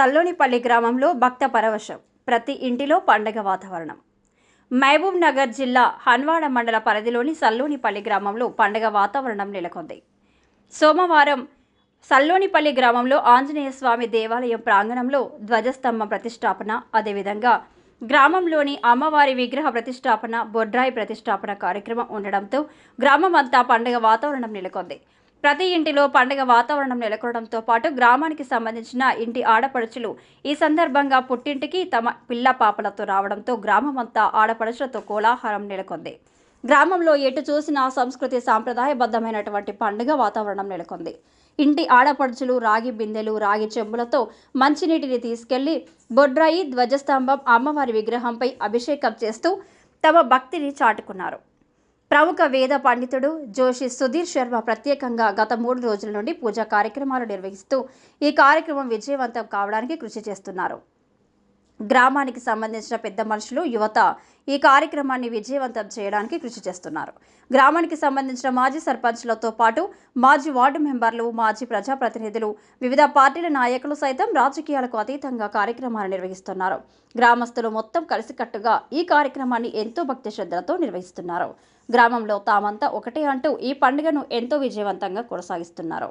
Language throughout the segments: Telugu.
సల్లోనిపల్లి గ్రామంలో భక్త పరవశం ప్రతి ఇంటిలో పండగ వాతావరణం. మహబూబ్ నగర్ జిల్లా హన్వాడ మండల పరిధిలోని సల్లోనిపల్లి గ్రామంలో పండగ వాతావరణం నెలకొంది. సోమవారం సల్లోనిపల్లి గ్రామంలో ఆంజనేయ స్వామి దేవాలయం ప్రాంగణంలో ధ్వజస్తంభ ప్రతిష్టాపన అదేవిధంగా గ్రామంలోని అమ్మవారి విగ్రహ ప్రతిష్టాపన బొడ్రాయి ప్రతిష్టాపన కార్యక్రమం ఉండడంతో గ్రామం అంతా వాతావరణం నెలకొంది. ప్రతి ఇంటిలో పండగ వాతావరణం నెలకొనడంతో పాటు గ్రామానికి సంబంధించిన ఇంటి ఆడపడుచులు ఈ సందర్భంగా పుట్టింటికి తమ పిల్ల పాపలతో రావడంతో గ్రామం అంతా ఆడపడుచులతో కోలాహలం నెలకొంది. గ్రామంలో ఎటు చూసినా సంస్కృతి సాంప్రదాయబద్ధమైనటువంటి పండుగ వాతావరణం నెలకొంది. ఇంటి ఆడపడుచులు రాగి బిందెలు రాగి చెంబులతో మంచినీటిని తీసుకెళ్ళి బొడ్రాయి ధ్వజస్తంభం అమ్మవారి విగ్రహంపై అభిషేకం చేస్తూ తమ భక్తిని చాటుకున్నారు. ప్రముఖ వేద పండితుడు జోషి సుధీర్ శర్మ ప్రత్యేకంగా గత మూడు రోజుల నుండి పూజా కార్యక్రమాలు నిర్వహిస్తూ ఈ కార్యక్రమం విజయవంతం కావడానికి కృషి చేస్తున్నారు. గ్రామానికి సంబంధించిన పెద్ద మనుషులు యువత ఈ కార్యక్రమాన్ని విజయవంతం చేయడానికి కృషి చేస్తున్నారు. గ్రామానికి సంబంధించిన మాజీ సర్పంచ్లతో పాటు మాజీ వార్డు మెంబర్లు మాజీ ప్రజాప్రతినిధులు వివిధ పార్టీల నాయకులు సైతం రాజకీయాలకు అతీతంగా కార్యక్రమాలు నిర్వహిస్తున్నారు. గ్రామస్తులు మొత్తం కలిసికట్టుగా ఈ కార్యక్రమాన్ని ఎంతో భక్తి శ్రద్ధలతో నిర్వహిస్తున్నారు. గ్రామంలో తామంతా ఒకటే అంటూ ఈ పండుగను ఎంతో విజయవంతంగా కొనసాగిస్తున్నారు.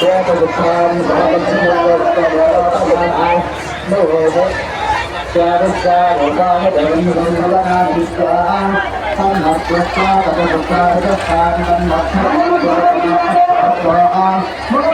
there for the time that the people were from I know of it. Travis God, or God, and you don't know what I'm just crying. I'm not the father, but the father, the father, I'm not the father, I'm not the father.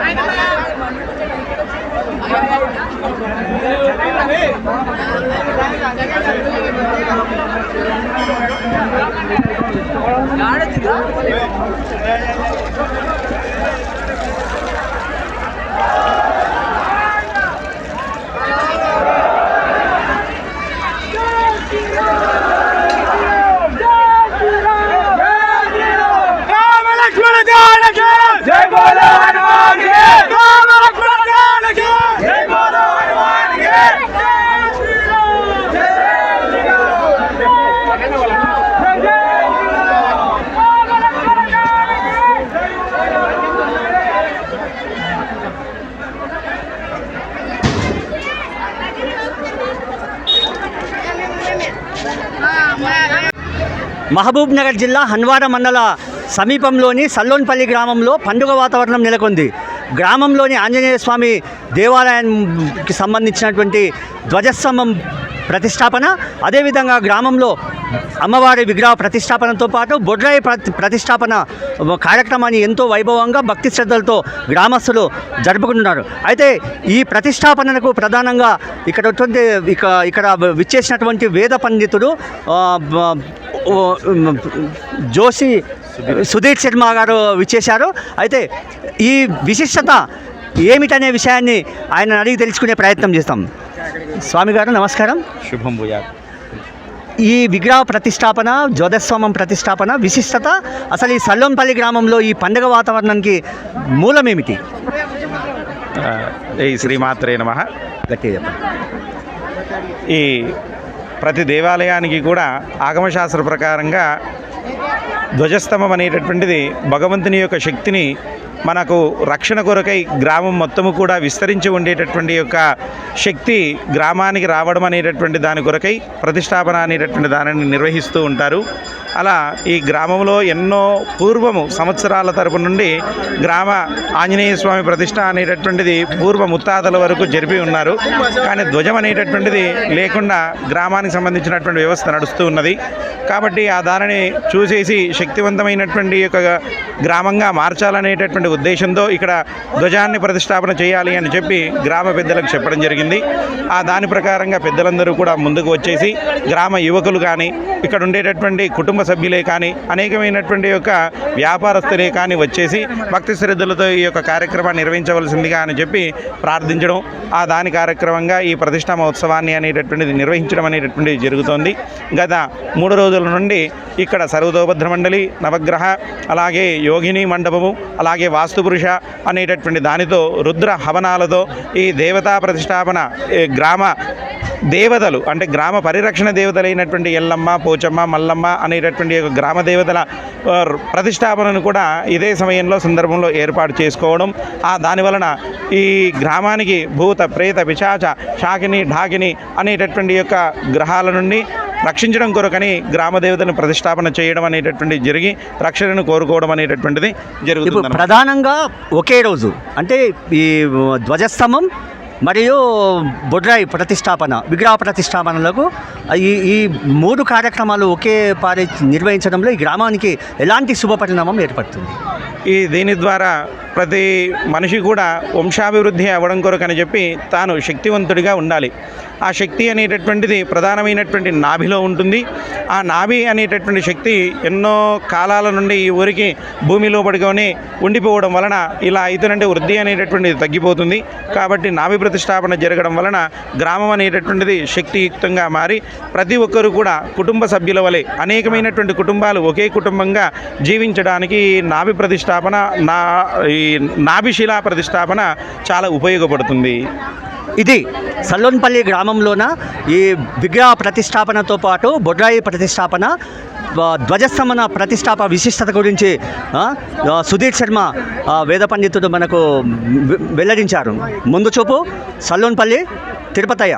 ไปนะ Nagar జిల్లా హన్వాడ మండల సమీపంలోని సల్లోన్పల్లి గ్రామంలో పండుగ వాతావరణం నెలకొంది. గ్రామంలోని ఆంజనేయ స్వామి దేవాలయానికి సంబంధించినటువంటి ధ్వజస్తంభం ప్రతిష్టాపన. అదేవిధంగా గ్రామంలో అమ్మవారి విగ్రహ ప్రతిష్టాపనతో పాటు బొడ్రాయి ప్రతి ప్రతిష్టాపన కార్యక్రమాన్ని ఎంతో వైభవంగా భక్తి శ్రద్ధలతో గ్రామస్తులు జరుపుకుంటున్నారు. అయితే ఈ ప్రతిష్టాపనకు ప్రధానంగా ఇక్కడ ఇక ఇక్కడ విచ్చేసినటువంటి వేద పండితుడు జోషి సుధీర్ శర్మ గారు విచ్చేశారు. అయితే ఈ విశిష్టత ఏమిటనే విషయాన్ని ఆయన అడిగి తెలుసుకునే ప్రయత్నం చేస్తాం. స్వామి గారు నమస్కారం. శుభం భూయాత్. ఈ విగ్రహ ప్రతిష్టాపన జ్యోతిస్వామం ప్రతిష్టాపన విశిష్టత అసలు ఈ సల్లోంపల్లి గ్రామంలో ఈ పండుగ వాతావరణానికి మూలమేమిటి? ఈ శ్రీమాత్రే నమ. గట్టిగా చెప్పండి. ఈ ప్రతి దేవాలయానికి కూడా ఆగమశాస్త్ర ప్రకారంగా ధ్వజస్తంభం అనేటటువంటిది భగవంతుని యొక్క శక్తిని మనకు రక్షణ కొరకై గ్రామం మొత్తము కూడా విస్తరించి ఉండేటటువంటి యొక్క శక్తి గ్రామానికి రావడం అనేటటువంటి దాని కొరకై ప్రతిష్టాపన అనేటటువంటి దానిని నిర్వహిస్తూ ఉంటారు. అలా ఈ గ్రామంలో ఎన్నో పూర్వము సంవత్సరాల తరపు నుండి గ్రామ ఆంజనేయ స్వామి ప్రతిష్ట అనేటటువంటిది పూర్వ ముత్తాతల వరకు జరిపి ఉన్నారు. కానీ ధ్వజం అనేటటువంటిది లేకుండా గ్రామానికి సంబంధించినటువంటి వ్యవస్థ నడుస్తూ ఉన్నది. కాబట్టి ఆ దానిని చూసేసి శక్తివంతమైనటువంటి యొక్క గ్రామంగా మార్చాలనేటటువంటి ఉద్దేశంతో ఇక్కడ ధ్వజాన్ని ప్రతిష్టాపన చేయాలి అని చెప్పి గ్రామ పెద్దలకు చెప్పడం జరిగింది. ఆ దాని ప్రకారంగా పెద్దలందరూ కూడా ముందుకు వచ్చేసి గ్రామ యువకులు కానీ ఇక్కడ ఉండేటటువంటి కుటుంబ సభ్యులే కానీ అనేకమైనటువంటి యొక్క వ్యాపారస్తులే కానీ వచ్చేసి భక్తి శ్రద్ధలతో ఈ యొక్క కార్యక్రమాన్ని నిర్వహించవలసిందిగా అని చెప్పి ప్రార్థించడం ఆ దాని కార్యక్రమంగా ఈ ప్రతిష్టా మహోత్సవాన్ని అనేటటువంటిది నిర్వహించడం అనేటటువంటిది జరుగుతోంది. గత మూడు రోజుల నుండి ఇక్కడ సర్వదోభద్ర మండలి నవగ్రహ అలాగే యోగిని మండపము అలాగే వాస్తుపురుష అనేటటువంటి దానితో రుద్ర హవనాలతో ఈ దేవతా ప్రతిష్టాపన ఈ గ్రామ దేవతలు అంటే గ్రామ పరిరక్షణ దేవతలైనటువంటి ఎల్లమ్మ పోచమ్మ మల్లమ్మ అనేటటువంటి యొక్క గ్రామ దేవతల ప్రతిష్టాపనను కూడా ఇదే సమయంలో సందర్భంలో ఏర్పాటు చేసుకోవడం. ఆ దాని వలన ఈ గ్రామానికి భూత ప్రేత పిశాచ షాకిని ఢాకిని అనేటటువంటి యొక్క గ్రహాల నుండి రక్షించడం కొరకని గ్రామ దేవతను ప్రతిష్టాపన చేయడం అనేటటువంటి జరిగి రక్షణను కోరుకోవడం అనేటటువంటిది జరుగుతుంది ప్రధానంగా ఒకే రోజు అంటే ఈ ధ్వజస్తంభం మరియు బొడ్రాయి ప్రతిష్టాపన విగ్రహ ప్రతిష్టాపనలకు ఈ ఈ మూడు కార్యక్రమాలు ఒకే పారి నిర్వహించడంలో ఈ గ్రామానికి ఎలాంటి శుభ పరిణామం ఏర్పడుతుంది? ఈ దీని ద్వారా ప్రతి మనిషి కూడా వంశాభివృద్ధి అవ్వడం కొరకని చెప్పి తాను శక్తివంతుడిగా ఉండాలి. ఆ శక్తి అనేటటువంటిది ప్రధానమైనటువంటి నాభిలో ఉంటుంది. ఆ నాభి అనేటటువంటి శక్తి ఎన్నో కాలాల నుండి ఈ ఊరికి భూమిలో పడుకొని ఉండిపోవడం వలన ఇలా అవుతుందంటే వృద్ధి అనేటటువంటిది తగ్గిపోతుంది. కాబట్టి నాభి ప్రతిష్టాపన జరగడం వలన గ్రామం అనేటటువంటిది శక్తియుక్తంగా మారి ప్రతి ఒక్కరు కూడా కుటుంబ సభ్యుల వలె అనేకమైనటువంటి కుటుంబాలు ఒకే కుటుంబంగా జీవించడానికి నాభి ప్రతిష్టాపన నా ఈ నాభిశిలా ప్రతిష్టాపన చాలా ఉపయోగపడుతుంది. ఇది సల్లోన్పల్లి గ్రామంలోన ఈ విగ్రహ ప్రతిష్టాపనతో పాటు బొడ్రాయి ప్రతిష్టాపన ఆ, ధ్వజస్తంభన ప్రతిష్టాప విశిష్టత గురించి సుధీర్ శర్మ వేద పండితుడు మనకు వెల్లడించారు. ముందు చూపు సల్లోన్పల్లి తిరుపతయ్య.